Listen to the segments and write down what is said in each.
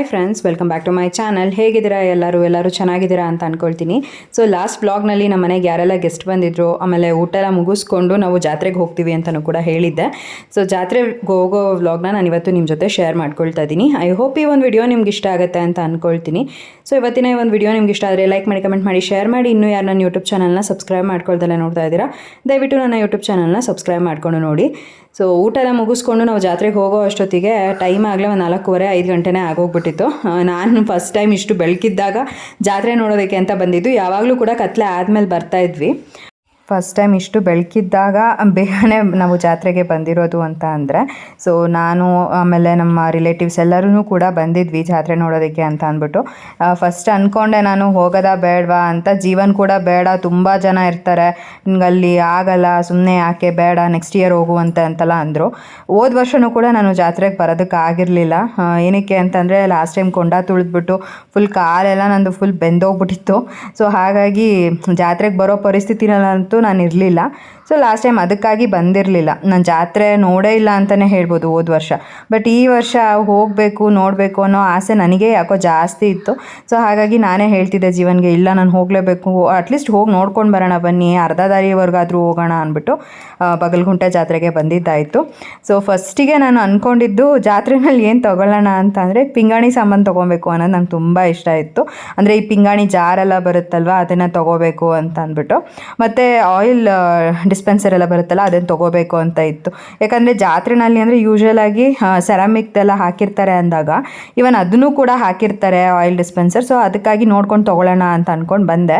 Hi friends welcome back to my channel ಹೇಗಿದ್ದೀರಾ ಎಲ್ಲರೂ? ಎಲ್ಲರೂ ಚೆನ್ನಾಗಿದ್ದೀರಾ ಅಂತ ಅಂದ್ಕೊಳ್ತೀನಿ ಸೊ ಲಾಸ್ಟ್ ಬ್ಲಾಗ್ನಲ್ಲಿ ನಮ್ಮ ಮನೆಗೆ ಯಾರೆಲ್ಲ ಗೆಸ್ಟ್ ಬಂದಿದ್ರು, ಆಮೇಲೆ ಊಟ ಎಲ್ಲ ಮುಗಿಸ್ಕೊಂಡು ನಾವು ಜಾತ್ರೆಗೆ ಹೋಗ್ತೀವಿ ಅಂತಲೂ ಕೂಡ ಹೇಳಿದ್ದೆ. ಸೊ ಜಾತ್ರೆಗೆ ಹೋಗೋ ವ್ಲಾಗ್ನ ನಾನು ಇವತ್ತು ನಿಮ್ಮ ಜೊತೆ ಶೇರ್ ಮಾಡ್ಕೊಳ್ತಾ ಇದ್ದೀನಿ. ಐ ಹೋಪ್ ಈ ಒಂದು ವಿಡಿಯೋ ನಿಮ್ಗೆ ಇಷ್ಟ ಆಗುತ್ತೆ ಅಂತ ಅಂದ್ಕೊಳ್ತೀನಿ ಸೊ ಇವತ್ತಿನ ಈ ಒಂದು ವಿಡಿಯೋ ನಿಮ್ಗೆ ಇಷ್ಟ ಆದರೆ ಲೈಕ್ ಮಾಡಿ ಕಮೆಂಟ್ ಮಾಡಿ ಶೇರ್ ಮಾಡಿ. ಇನ್ನೂ ಯಾರು ನನ್ನ ಯೂಟ್ಯೂಬ್ ಚಾನಲ್ನ ಸಬ್ಸ್ಕ್ರೈಬ್ ಮಾಡ್ಕೊಳ್ದಲ್ಲ ನೋಡ್ತಾ ಇದ್ದೀರಾ, ದಯವಿಟ್ಟು ನನ್ನ ಯೂಟ್ಯೂಬ್ ಚಾನಲ್ನ ಸಬ್ಸ್ಕ್ರೈಬ್ ಮಾಡ್ಕೊಂಡು ನೋಡಿ. ಸೊ ಊಟ ಎಲ್ಲ ಮುಗಿಸ್ಕೊಂಡು ನಾವು ಜಾತ್ರೆಗೆ ಹೋಗೋ ಅಷ್ಟೊತ್ತಿಗೆ ಟೈಮ್ ಆಗಲೇ ಒಂದು ನಾಲ್ಕೂವರೆ, ಐದು ಗಂಟೆನೇ ಆಗೋಗ್ಬಿಟ್ಟಿತ್ತು. ನಾನು ಫಸ್ಟ್ ಟೈಮ್ ಇಷ್ಟು ಬೆಳಕಿದ್ದಾಗ ಜಾತ್ರೆ ನೋಡೋದಕ್ಕೆ ಅಂತ ಬಂದಿದ್ದು. ಯಾವಾಗಲೂ ಕೂಡ ಕತ್ಲೆ ಆದಮೇಲೆ ಬರ್ತಾ ಇದ್ವಿ. ಫಸ್ಟ್ ಟೈಮ್ ಇಷ್ಟು ಬೆಳಕಿದ್ದಾಗ ಬೇಗನೆ ನಾವು ಜಾತ್ರೆಗೆ ಬಂದಿರೋದು ಅಂತ ಅಂದರೆ. ಸೊ ನಾನು, ಆಮೇಲೆ ನಮ್ಮ ರಿಲೇಟಿವ್ಸ್ ಎಲ್ಲರೂ ಕೂಡ ಬಂದಿದ್ವಿ ಜಾತ್ರೆ ನೋಡೋದಕ್ಕೆ ಅಂತ ಅಂದ್ಬಿಟ್ಟು. ಫಸ್ಟ್ ಅಂದ್ಕೊಂಡೆ ನಾನು ಹೋಗೋದಾ ಬೇಡವಾ ಅಂತ. ಜೀವನ್ ಕೂಡ ಬೇಡ, ತುಂಬ ಜನ ಇರ್ತಾರೆ. ಅಲ್ಲಿ ಆಗಲ್ಲ ಸುಮ್ಮನೆ ಯಾಕೆ ಬೇಡ ನೆಕ್ಸ್ಟ್ ಇಯರ್ ಹೋಗುವಂತ ಅಂತೆಲ್ಲ ಅಂದರು. ಹೋದ ವರ್ಷವೂ ಕೂಡ ನಾನು ಜಾತ್ರೆಗೆ ಬರೋದಕ್ಕೆ ಆಗಿರಲಿಲ್ಲ. ಏನಕ್ಕೆ ಅಂತಂದರೆ ಲಾಸ್ಟ್ ಟೈಮ್ ಕೊಂಡ ತುಳಿದ್ಬಿಟ್ಟು ಫುಲ್ ಕಾಲೆಲ್ಲ ನಂದು ಫುಲ್ ಬೆಂದೋಗ್ಬಿಟ್ಟಿತ್ತು. ಸೊ ಹಾಗಾಗಿ ಜಾತ್ರೆಗೆ ಬರೋ ಪರಿಸ್ಥಿತಿನಲ್ಲಂತೂ ನಾನು ಇರಲಿಲ್ಲ. ಸೊ ಲಾಸ್ಟ್ ಟೈಮ್ ಅದಕ್ಕಾಗಿ ಬಂದಿರಲಿಲ್ಲ. ನಾನು ಜಾತ್ರೆ ನೋಡೇ ಇಲ್ಲ ಅಂತಲೇ ಹೇಳ್ಬೋದು ಹೋದ ವರ್ಷ. ಬಟ್ ಈ ವರ್ಷ ಹೋಗಬೇಕು, ನೋಡಬೇಕು ಅನ್ನೋ ಆಸೆ ನನಗೆ ಯಾಕೋ ಜಾಸ್ತಿ ಇತ್ತು. ಸೊ ಹಾಗಾಗಿ ನಾನೇ ಹೇಳ್ತಿದ್ದೆ ಜೀವನ್ಗೆ, ಇಲ್ಲ, ನಾನು ಹೋಗಲೇಬೇಕು. ಅಟ್ಲೀಸ್ಟ್ ಹೋಗಿ ನೋಡ್ಕೊಂಡು ಬರೋಣ ಬನ್ನಿ, ಅರ್ಧ ದಾರಿವರೆಗಾದರೂ ಹೋಗೋಣ ಅಂದ್ಬಿಟ್ಟು ಬಗಲ್ಗುಂಟೆ ಜಾತ್ರೆಗೆ ಬಂದಿದ್ದಾಯಿತು. ಸೊ ಫಸ್ಟಿಗೆ ನಾನು ಅಂದ್ಕೊಂಡಿದ್ದು ಜಾತ್ರೆನಲ್ಲಿ ಏನು ತೊಗೊಳ್ಳೋಣ ಅಂತ ಅಂದರೆ ಪಿಂಗಾಣಿ ಸಾಮಾನು ತೊಗೊಬೇಕು ಅನ್ನೋದು ನಂಗೆ ತುಂಬ ಇಷ್ಟ ಇತ್ತು. ಅಂದರೆ ಈ ಪಿಂಗಾಣಿ ಜಾರೆಲ್ಲ ಬರುತ್ತಲ್ವ, ಅದನ್ನು ತೊಗೋಬೇಕು ಅಂತ ಅಂದ್ಬಿಟ್ಟು. ಮತ್ತು ಆಯಿಲ್ ಡಿಸ್ಪೆನ್ಸರ್ ಎಲ್ಲ ಬರುತ್ತಲ್ಲ, ಅದನ್ನು ತೊಗೋಬೇಕು ಅಂತ ಇತ್ತು. ಯಾಕಂದರೆ ಜಾತ್ರೆನಲ್ಲಿ ಅಂದರೆ ಯೂಶ್ವಲ್ ಆಗಿ ಸೆರಾಮಿಕ್ದೆಲ್ಲ ಹಾಕಿರ್ತಾರೆ ಅಂದಾಗ ಇವನ್ ಅದನ್ನು ಕೂಡ ಹಾಕಿರ್ತಾರೆ ಆಯಿಲ್ ಡಿಸ್ಪೆನ್ಸರ್ ಸೊ ಅದಕ್ಕಾಗಿ ನೋಡ್ಕೊಂಡು ತೊಗೊಳ್ಳೋಣ ಅಂತ ಅಂದ್ಕೊಂಡು ಬಂದೆ.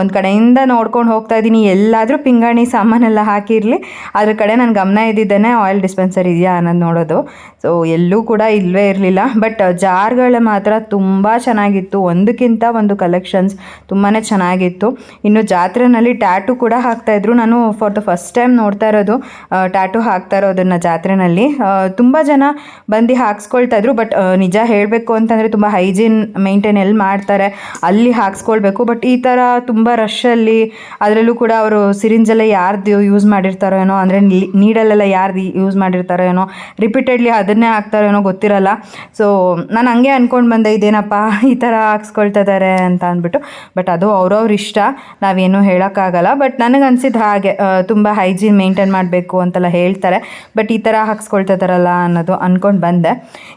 ಒಂದು ಕಡೆಯಿಂದ ನೋಡ್ಕೊಂಡು ಹೋಗ್ತಾ ಇದ್ದೀನಿ. ಎಲ್ಲಾದರೂ ಪಿಂಗಾಣಿ ಸಾಮಾನೆಲ್ಲ ಹಾಕಿರಲಿ. ಅದ್ರ ಕಡೆ ನನ್ನ ಗಮನ ಇದ್ದಿದ್ದೇನೆ ಆಯಿಲ್ ಡಿಸ್ಪೆನ್ಸರ್ ಇದೆಯಾ ಅನ್ನೋದು ನೋಡೋದು. ಸೊ ಎಲ್ಲೂ ಕೂಡ ಇಲ್ಲವೇ ಇರಲಿಲ್ಲ. ಬಟ್ ಜಾರ್ಗಳು ಮಾತ್ರ ತುಂಬ ಚೆನ್ನಾಗಿತ್ತು. ಒಂದಕ್ಕಿಂತ ಒಂದು ಕಲೆಕ್ಷನ್ಸ್ ತುಂಬಾ ಚೆನ್ನಾಗಿತ್ತು. ಇನ್ನು ಜಾತ್ರೆನಲ್ಲಿ ಟ್ಯಾಟು ಕೂಡ ಹಾಕ್ತಾಯಿದ್ರು ನಾನು ಫಾರ್ ದ ಫಸ್ಟ್ ಟೈಮ್ ನೋಡ್ತಾ ಇರೋದು ಟ್ಯಾಟೂ ಹಾಕ್ತಾ ಇರೋದನ್ನು ಜಾತ್ರೆನಲ್ಲಿ. ತುಂಬ ಜನ ಬಂದು ಹಾಕ್ಸ್ಕೊಳ್ತಾ ಇದ್ರು ಬಟ್ ನಿಜ ಹೇಳಬೇಕು ಅಂತಂದರೆ ತುಂಬ ಹೈಜೀನ್ ಮೇಂಟೈನ್ ಎಲ್ಲಿ ಮಾಡ್ತಾರೆ, ಅಲ್ಲಿ ಹಾಕ್ಸ್ಕೊಳ್ಬೇಕು. ಬಟ್ ಈ ಥರ ತುಂಬ ಅಲ್ಲಿ ಅದರಲ್ಲೂ ಕೂಡ ಅವರು ಸಿರಿಂಜೆಲ್ಲ ಯಾರ್ದು ಯೂಸ್ ಮಾಡಿರ್ತಾರೋ ಏನೋ, ಅಂದರೆ ನೀಡಲ್ಲೆಲ್ಲ ಯಾರ್ದು ಯೂಸ್ ಮಾಡಿರ್ತಾರೋ ಏನೋ ರಿಪೀಟೆಡ್ಲಿ ಅದನ್ನೇ ಹಾಕ್ತಾರೋ ಏನೋ ಗೊತ್ತಿರಲ್ಲ. ಸೊ ನಾನು ಹಂಗೆ ಅಂದ್ಕೊಂಡು ಬಂದೆ, ಇದೇನಪ್ಪ ಈ ಥರ ಹಾಕ್ಸ್ಕೊಳ್ತಾ ಇದ್ದಾರೆ ಅಂತ ಅಂದ್ಬಿಟ್ಟು. ಬಟ್ ಅದು ಅವ್ರವ್ರ ಇಷ್ಟ, ನಾವೇನು ಹೇಳೋಕ್ಕಾಗಲ್ಲ. ಬಟ್ ನನಗೆ ಅನ್ಸಿದ್ದು ಹಾಗೆ ತುಂಬ ಹೈಜೀನ್ ಮೇಂಟೈನ್ ಮಾಡಬೇಕು ಅಂತೆಲ್ಲ ಹೇಳ್ತಾರೆ. ಬಟ್ ಈ ಥರ ಹಾಕ್ಸ್ಕೊಳ್ತಾ ಇದ್ದಾರಲ್ಲ ಅನ್ನೋದು ಅಂದ್ಕೊಂಡು ಬಂದೆ.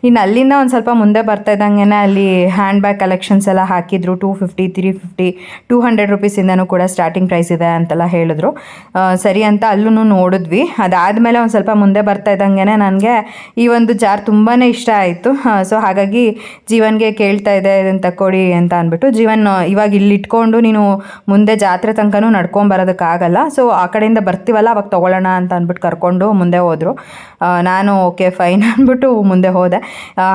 ಇನ್ನು ಅಲ್ಲಿಂದ ಒಂದು ಸ್ವಲ್ಪ ಮುಂದೆ ಬರ್ತಾ ಇದ್ದಂಗೆ ಅಲ್ಲಿ ಹ್ಯಾಂಡ್ ಬ್ಯಾಗ್ ಕಲೆಕ್ಷನ್ಸ್ ಎಲ್ಲ ಹಾಕಿದ್ರು. Two fifty three fifty two hundred ರುಪೀಸಿಂದನೂ ಕೂಡ ಸ್ಟಾರ್ಟಿಂಗ್ ಪ್ರೈಸ್ ಇದೆ ಅಂತೆಲ್ಲ ಹೇಳಿದ್ರು. ಸರಿ ಅಂತ ಅಲ್ಲೂ ನೋಡಿದ್ವಿ. ಅದಾದಮೇಲೆ ಒಂದು ಸ್ವಲ್ಪ ಮುಂದೆ ಬರ್ತಾ ಇದ್ದಂಗೆ ನನಗೆ ಈ ಒಂದು ಜಾರ್ ತುಂಬಾ ಇಷ್ಟ ಆಯಿತು. ಸೊ ಹಾಗಾಗಿ ಜೀವನ್ಗೆ ಕೇಳ್ತಾ ಇದೆ ಇದನ್ನು ತಕ್ಕೊಡಿ ಅಂತ ಅಂದ್ಬಿಟ್ಟು ಜೀವನ್ ಇವಾಗ ಇಲ್ಲಿ ಇಟ್ಕೊಂಡು ನೀನು ಮುಂದೆ ಜಾತ್ರೆ ತನಕನೂ ನಡ್ಕೊಂಬರೋದಕ್ಕಾಗಲ್ಲ ಸೊ ಆ ಕಡೆಯಿಂದ ಬರ್ತೀವಲ್ಲ ಅವಾಗ ತೊಗೊಳ್ಳೋಣ ಅಂತ ಅಂದ್ಬಿಟ್ಟು ಕರ್ಕೊಂಡು ಮುಂದೆ ಹೋದರು. ನಾನು ಓಕೆ, ಫೈನ್ ಅಂದ್ಬಿಟ್ಟು ಮುಂದೆ ಹೋದೆ.